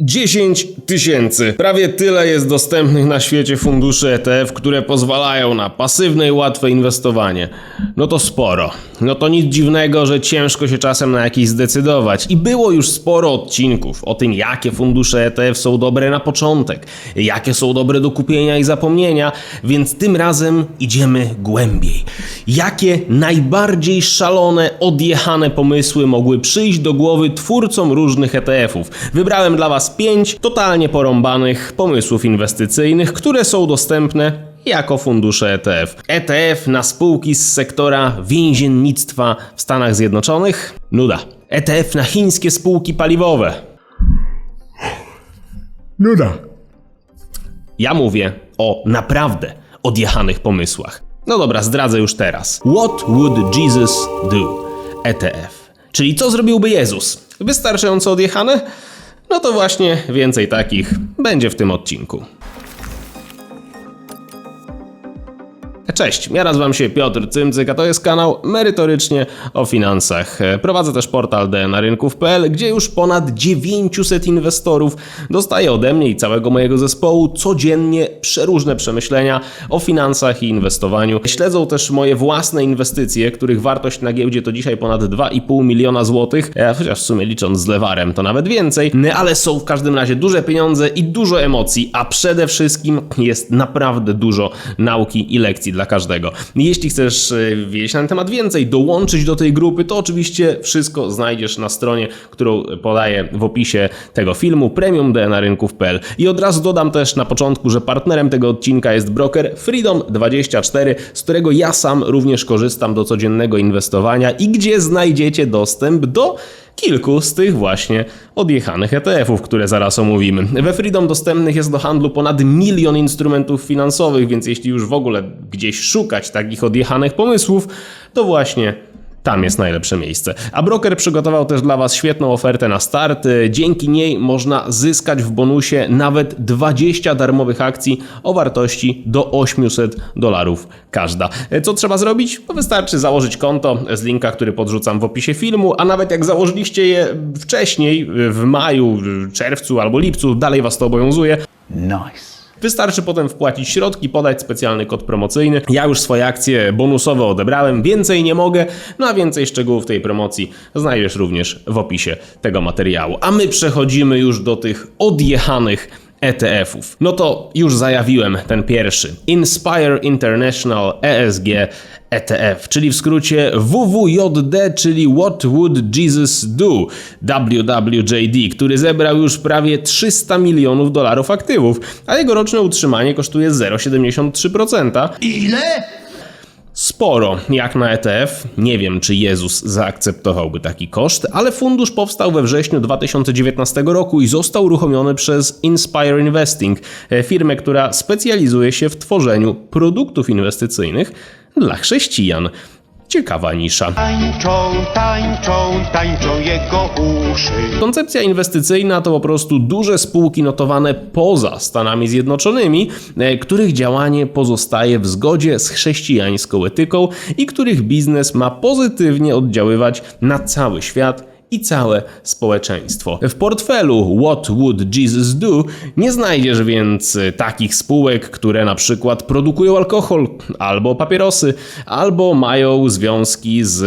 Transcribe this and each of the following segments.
10 tysięcy. Prawie tyle jest dostępnych na świecie funduszy ETF, które pozwalają na pasywne i łatwe inwestowanie. No to sporo. No to nic dziwnego, że ciężko się czasem na jakiś zdecydować. I było już sporo odcinków o tym, jakie fundusze ETF są dobre na początek, jakie są dobre do kupienia i zapomnienia, więc tym razem idziemy głębiej. Jakie najbardziej szalone, odjechane pomysły mogły przyjść do głowy twórcom różnych ETF-ów? Wybrałem dla Was pięć totalnie porąbanych pomysłów inwestycyjnych, które są dostępne jako fundusze ETF. ETF na spółki z sektora więziennictwa w Stanach Zjednoczonych? Nuda. ETF na chińskie spółki paliwowe? Nuda. Ja mówię o naprawdę odjechanych pomysłach. No dobra, zdradzę już teraz. What would Jesus do? ETF. Czyli co zrobiłby Jezus? Wystarczająco odjechane? No to właśnie więcej takich będzie w tym odcinku. Cześć, ja nazywam się Piotr Cymcyk, a to jest kanał merytorycznie o finansach. Prowadzę też portal dnarynków.pl, gdzie już ponad 900 inwestorów dostaje ode mnie i całego mojego zespołu codziennie przeróżne przemyślenia o finansach i inwestowaniu. Śledzą też moje własne inwestycje, których wartość na giełdzie to dzisiaj ponad 2,5 miliona złotych, e, chociaż w sumie licząc z lewarem to nawet więcej, ale są w każdym razie duże pieniądze i dużo emocji, a przede wszystkim jest naprawdę dużo nauki i lekcji dla każdego. Jeśli chcesz e, wiedzieć na ten temat więcej, dołączyć do tej grupy, to oczywiście wszystko znajdziesz na stronie, którą podaję w opisie tego filmu premiumdnarynków.pl. I od razu dodam też na początku, że partnerem tego odcinka jest broker Freedom24, z którego ja sam również korzystam do codziennego inwestowania i gdzie znajdziecie dostęp do kilku z tych właśnie odjechanych ETF-ów, które zaraz omówimy. We Freedom dostępnych jest do handlu ponad milion instrumentów finansowych, więc jeśli już w ogóle gdzieś szukać takich odjechanych pomysłów, to właśnie tam jest najlepsze miejsce. A broker przygotował też dla Was świetną ofertę na start. Dzięki niej można zyskać w bonusie nawet 20 darmowych akcji o wartości do 800 dolarów każda. Co trzeba zrobić? No wystarczy założyć konto z linka, który podrzucam w opisie filmu, a nawet jak założyliście je wcześniej, w maju, czerwcu albo lipcu, dalej Was to obowiązuje, Nice. Wystarczy potem wpłacić środki, podać specjalny kod promocyjny. Ja już swoje akcje bonusowe odebrałem, więcej nie mogę, no a więcej szczegółów tej promocji znajdziesz również w opisie tego materiału. A my przechodzimy już do tych odjechanych ETF-ów. No to już zajawiłem ten pierwszy. Inspire International ESG ETF, czyli w skrócie WWJD, czyli What Would Jesus Do? WWJD, który zebrał już prawie 300 milionów dolarów aktywów, a jego roczne utrzymanie kosztuje 0,73%. Ile? Sporo, jak na ETF. Nie wiem, czy Jezus zaakceptowałby taki koszt, ale fundusz powstał we wrześniu 2019 roku i został uruchomiony przez Inspire Investing, e, firmę, która specjalizuje się w tworzeniu produktów inwestycyjnych dla chrześcijan. Ciekawa nisza. Tańczą, tańczą, tańczą jego uszy. Koncepcja inwestycyjna to po prostu duże spółki notowane poza Stanami Zjednoczonymi, e, których działanie pozostaje w zgodzie z chrześcijańską etyką i których biznes ma pozytywnie oddziaływać na cały świat i całe społeczeństwo. W portfelu What Would Jesus Do nie znajdziesz więc takich spółek, które na przykład produkują alkohol, albo papierosy, albo mają związki z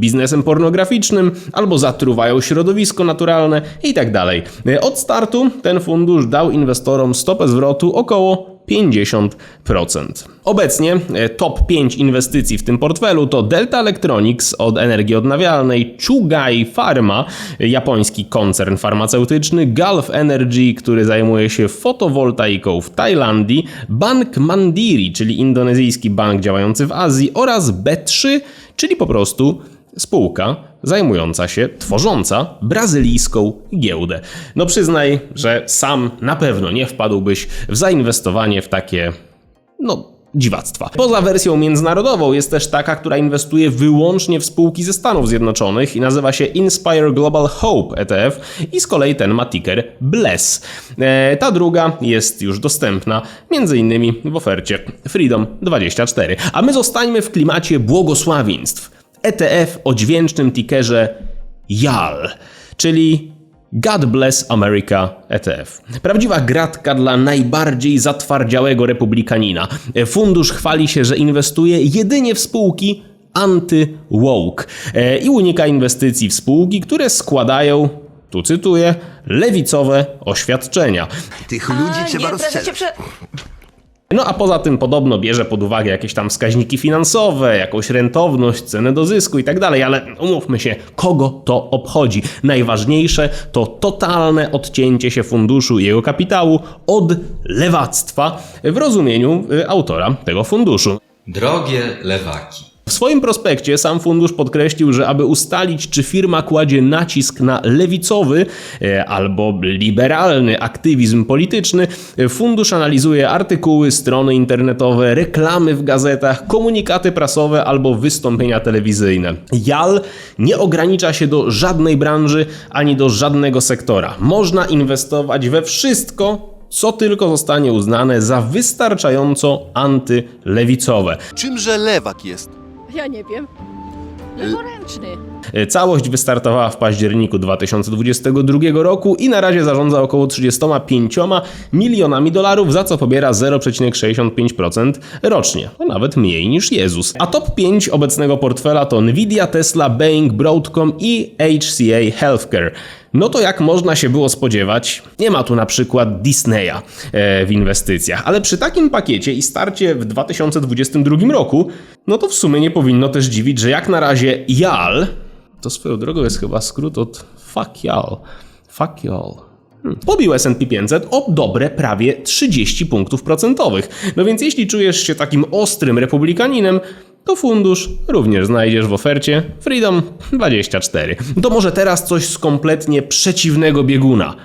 biznesem pornograficznym, albo zatruwają środowisko naturalne itd. E, Od startu ten fundusz dał inwestorom stopę zwrotu około 50%. Obecnie e, top 5 inwestycji w tym portfelu to Delta Electronics od energii odnawialnej, Chugai Pharma, japoński koncern farmaceutyczny, Gulf Energy, który zajmuje się fotowoltaiką w Tajlandii, Bank Mandiri, czyli indonezyjski bank działający w Azji oraz B3, czyli po prostu spółka zajmująca się, tworząca brazylijską giełdę. No przyznaj, że sam na pewno nie wpadłbyś w zainwestowanie w takie, no, dziwactwa. Poza wersją międzynarodową jest też taka, która inwestuje wyłącznie w spółki ze Stanów Zjednoczonych i nazywa się Inspire Global Hope ETF i z kolei ten ma ticker BLESS. E, ta druga jest już dostępna m.in. w ofercie Freedom24. A my zostańmy w klimacie błogosławieństw. ETF o dźwięcznym tickerze YAL, czyli God Bless America ETF. Prawdziwa gratka dla najbardziej zatwardziałego republikanina. Fundusz chwali się, że inwestuje jedynie w spółki anty-woke e, i unika inwestycji w spółki, które składają, tu cytuję, lewicowe oświadczenia. Tych ludzi A, trzeba nie, prezesie, rozstrzelać. No a poza tym podobno bierze pod uwagę jakieś tam wskaźniki finansowe, jakąś rentowność, cenę do zysku i tak dalej, ale umówmy się, kogo to obchodzi? Najważniejsze to totalne odcięcie się funduszu i jego kapitału od lewactwa w rozumieniu y, autora tego funduszu. Drogie lewaki. W swoim prospekcie sam fundusz podkreślił, że aby ustalić, czy firma kładzie nacisk na lewicowy e, albo liberalny aktywizm polityczny, e, fundusz analizuje artykuły, strony internetowe, reklamy w gazetach, komunikaty prasowe albo wystąpienia telewizyjne. JAL nie ogranicza się do żadnej branży ani do żadnego sektora. Można inwestować we wszystko, co tylko zostanie uznane za wystarczająco antylewicowe. Czymże lewak jest? Ja nie wiem. Leworęczny. E, Całość wystartowała w październiku 2022 roku i na razie zarządza około 35 milionami dolarów, za co pobiera 0,65% rocznie. To nawet mniej niż Jezus. A top 5 obecnego portfela to Nvidia, Tesla, Boeing, Broadcom i HCA Healthcare. No to jak można się było spodziewać, nie ma tu na przykład Disneya e, w inwestycjach, ale przy takim pakiecie i starcie w 2022 roku, no to w sumie nie powinno też dziwić, że jak na razie JAL, to swoją drogą jest chyba skrót od fuck y'all, fuck y'all. Hmm. Pobił S&P 500 o dobre prawie 30 punktów procentowych. No więc jeśli czujesz się takim ostrym republikaninem, to fundusz również znajdziesz w ofercie Freedom 24. To może teraz coś z kompletnie przeciwnego bieguna.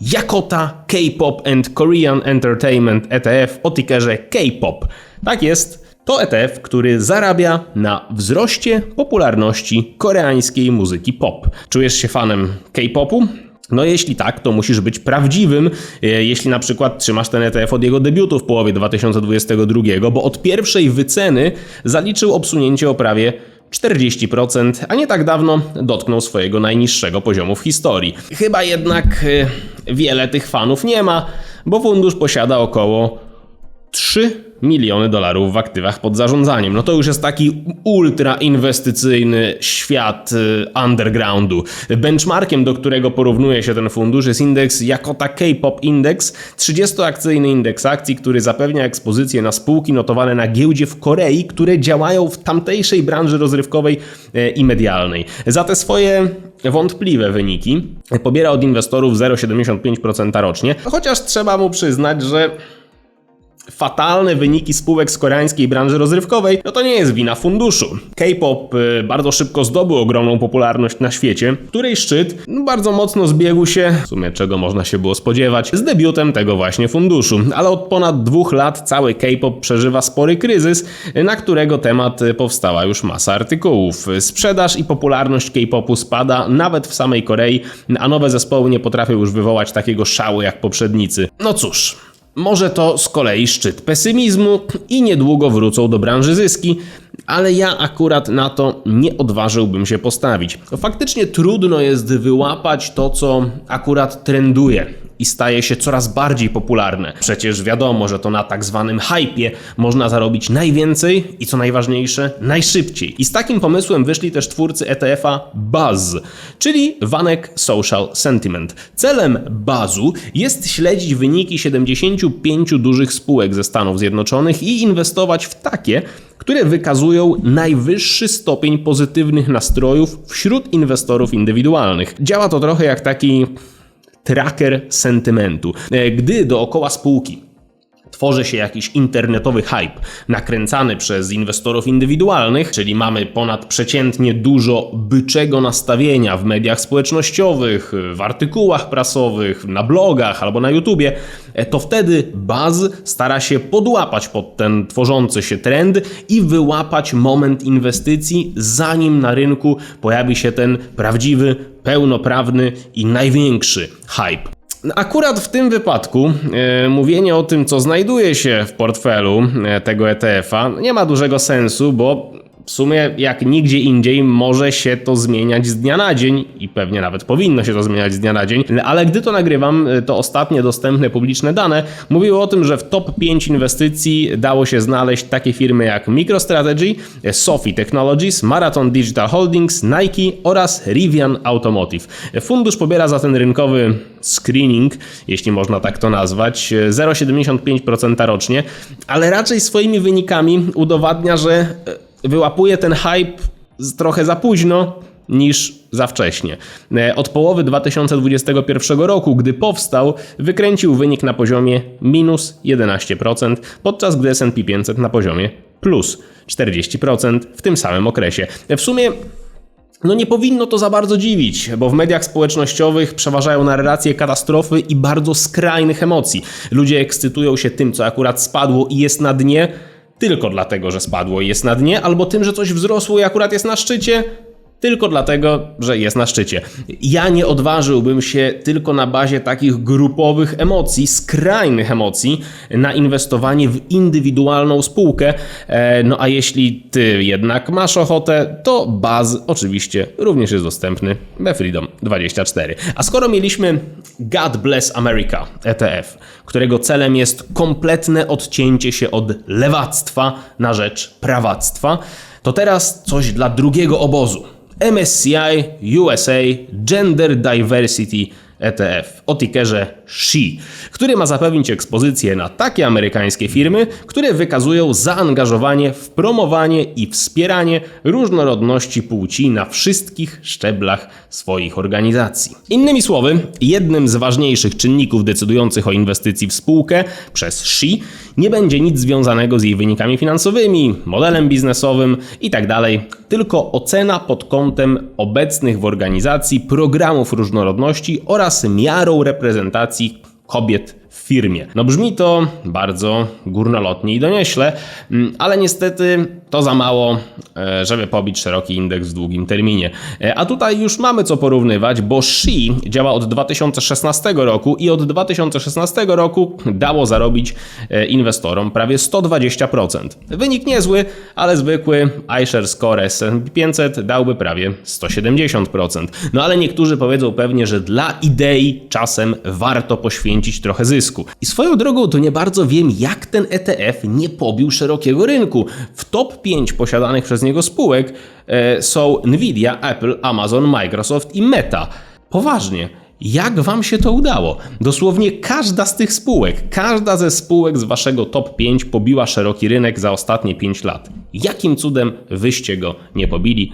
Jakota K-Pop and Korean Entertainment ETF o tickerze K-Pop. Tak jest, to ETF, który zarabia na wzroście popularności koreańskiej muzyki pop. Czujesz się fanem K-popu? No jeśli tak, to musisz być prawdziwym, e, jeśli na przykład trzymasz ten ETF od jego debiutu w połowie 2022, bo od pierwszej wyceny zaliczył obsunięcie o prawie 40%, a nie tak dawno dotknął swojego najniższego poziomu w historii. Chyba jednak e, wiele tych fanów nie ma, bo fundusz posiada około 3 miliony dolarów w aktywach pod zarządzaniem. No to już jest taki ultra inwestycyjny świat y, undergroundu. Benchmarkiem, do którego porównuje się ten fundusz jest indeks Jakota K-Pop Index, 30-akcyjny indeks akcji, który zapewnia ekspozycję na spółki notowane na giełdzie w Korei, które działają w tamtejszej branży rozrywkowej e, i medialnej. Za te swoje wątpliwe wyniki pobiera od inwestorów 0,75% rocznie, chociaż trzeba mu przyznać, że fatalne wyniki spółek z koreańskiej branży rozrywkowej, no to nie jest wina funduszu. K-pop y, bardzo szybko zdobył ogromną popularność na świecie, której szczyt no, bardzo mocno zbiegł się, w sumie czego można się było spodziewać, z debiutem tego właśnie funduszu. Ale od ponad dwóch lat cały K-pop przeżywa spory kryzys, na którego temat y, powstała już masa artykułów. Sprzedaż i popularność K-popu spada nawet w samej Korei, a nowe zespoły nie potrafią już wywołać takiego szału jak poprzednicy. No cóż, może to z kolei szczyt pesymizmu i niedługo wrócą do branży zyski, ale ja akurat na to nie odważyłbym się postawić. Faktycznie trudno jest wyłapać to, co akurat trenduje i staje się coraz bardziej popularne. Przecież wiadomo, że to na tak zwanym hypie można zarobić najwięcej i co najważniejsze, najszybciej. I z takim pomysłem wyszli też twórcy ETF-a Buzz, czyli Vanek Social Sentiment. Celem Buzzu jest śledzić wyniki 75 dużych spółek ze Stanów Zjednoczonych i inwestować w takie, które wykazują najwyższy stopień pozytywnych nastrojów wśród inwestorów indywidualnych. Działa to trochę jak taki tracker sentymentu. E, Gdy dookoła spółki tworzy się jakiś internetowy hype nakręcany przez inwestorów indywidualnych, czyli mamy ponadprzeciętnie dużo byczego nastawienia w mediach społecznościowych, w artykułach prasowych, na blogach albo na YouTubie, e, to wtedy Buzz stara się podłapać pod ten tworzący się trend i wyłapać moment inwestycji, zanim na rynku pojawi się ten prawdziwy, pełnoprawny i największy hype. Akurat w tym wypadku e, mówienie o tym, co znajduje się w portfelu e, tego ETF-a, nie ma dużego sensu, bo w sumie jak nigdzie indziej może się to zmieniać z dnia na dzień i pewnie nawet powinno się to zmieniać z dnia na dzień, ale gdy to nagrywam, to ostatnie dostępne publiczne dane mówiły o tym, że w top 5 inwestycji dało się znaleźć takie firmy jak MicroStrategy, Sophie Technologies, Marathon Digital Holdings, Nike oraz Rivian Automotive. Fundusz pobiera za ten rynkowy screening, jeśli można tak to nazwać, 0,75% rocznie, ale raczej swoimi wynikami udowadnia, że wyłapuje ten hype trochę za późno niż za wcześnie. E, Od połowy 2021 roku, gdy powstał, wykręcił wynik na poziomie minus 11%, podczas gdy S&P 500 na poziomie plus 40% w tym samym okresie. W sumie no nie powinno to za bardzo dziwić, bo w mediach społecznościowych przeważają narracje katastrofy i bardzo skrajnych emocji. Ludzie ekscytują się tym, co akurat spadło i jest na dnie, tylko dlatego, że spadło i jest na dnie, albo tym, że coś wzrosło i akurat jest na szczycie, tylko dlatego, że jest na szczycie. Ja nie odważyłbym się tylko na bazie takich grupowych emocji, skrajnych emocji, na inwestowanie w indywidualną spółkę. E, No a jeśli ty jednak masz ochotę, to Baz oczywiście również jest dostępny we Freedom24. A skoro mieliśmy God Bless America ETF, którego celem jest kompletne odcięcie się od lewactwa na rzecz prawactwa, to teraz coś dla drugiego obozu. MSCI USA Gender Diversity ETF o tickerze SHE, który ma zapewnić ekspozycję na takie amerykańskie firmy, które wykazują zaangażowanie w promowanie i wspieranie różnorodności płci na wszystkich szczeblach swoich organizacji. Innymi słowy, jednym z ważniejszych czynników decydujących o inwestycji w spółkę przez SHE nie będzie nic związanego z jej wynikami finansowymi, modelem biznesowym itd., tylko ocena pod kątem obecnych w organizacji programów różnorodności oraz miarą reprezentacji kobiet firmie. No brzmi to bardzo górnolotnie i donieśle, mm, ale niestety to za mało, e, żeby pobić szeroki indeks w długim terminie. E, A tutaj już mamy co porównywać, bo SHE działa od 2016 roku i od 2016 roku dało zarobić e, inwestorom prawie 120%. Wynik niezły, ale zwykły iShares Score S&P 500 dałby prawie 170%. No ale niektórzy powiedzą pewnie, że dla idei czasem warto poświęcić trochę zysku. I swoją drogą to nie bardzo wiem, jak ten ETF nie pobił szerokiego rynku. W top 5 posiadanych przez niego spółek e, są Nvidia, Apple, Amazon, Microsoft i Meta. Poważnie. Jak wam się to udało? Dosłownie każda z tych spółek, każda ze spółek z waszego top 5 pobiła szeroki rynek za ostatnie 5 lat. Jakim cudem wyście go nie pobili?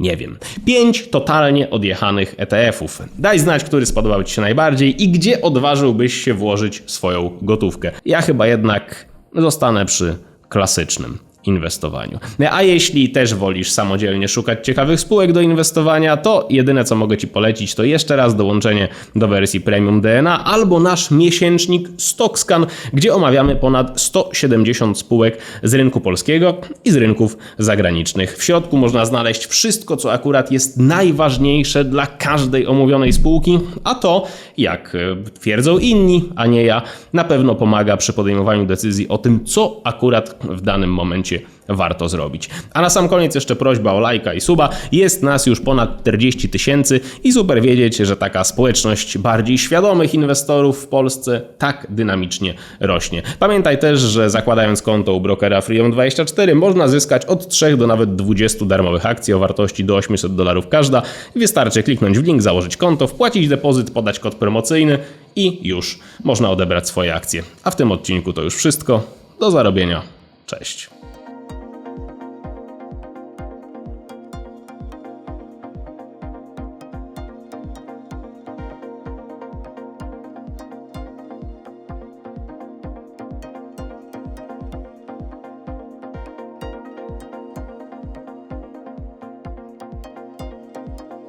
Nie wiem. 5 totalnie odjechanych ETF-ów. Daj znać, który spodobał Ci się najbardziej i gdzie odważyłbyś się włożyć swoją gotówkę. Ja chyba jednak zostanę przy klasycznym inwestowaniu. A jeśli też wolisz samodzielnie szukać ciekawych spółek do inwestowania, to jedyne co mogę Ci polecić to jeszcze raz dołączenie do wersji Premium DNA albo nasz miesięcznik StockScan, gdzie omawiamy ponad 170 spółek z rynku polskiego i z rynków zagranicznych. W środku można znaleźć wszystko, co akurat jest najważniejsze dla każdej omówionej spółki, a to, jak e, twierdzą inni, a nie ja, na pewno pomaga przy podejmowaniu decyzji o tym, co akurat w danym momencie warto zrobić. A na sam koniec jeszcze prośba o lajka i suba. Jest nas już ponad 40 tysięcy i super wiedzieć, że taka społeczność bardziej świadomych inwestorów w Polsce tak dynamicznie rośnie. Pamiętaj też, że zakładając konto u brokera Freedom24 można zyskać od 3 do nawet 20 darmowych akcji o wartości do 800 dolarów każda. Wystarczy kliknąć w link, założyć konto, wpłacić depozyt, podać kod promocyjny i już można odebrać swoje akcje. A w tym odcinku to już wszystko. Do zarobienia. Cześć.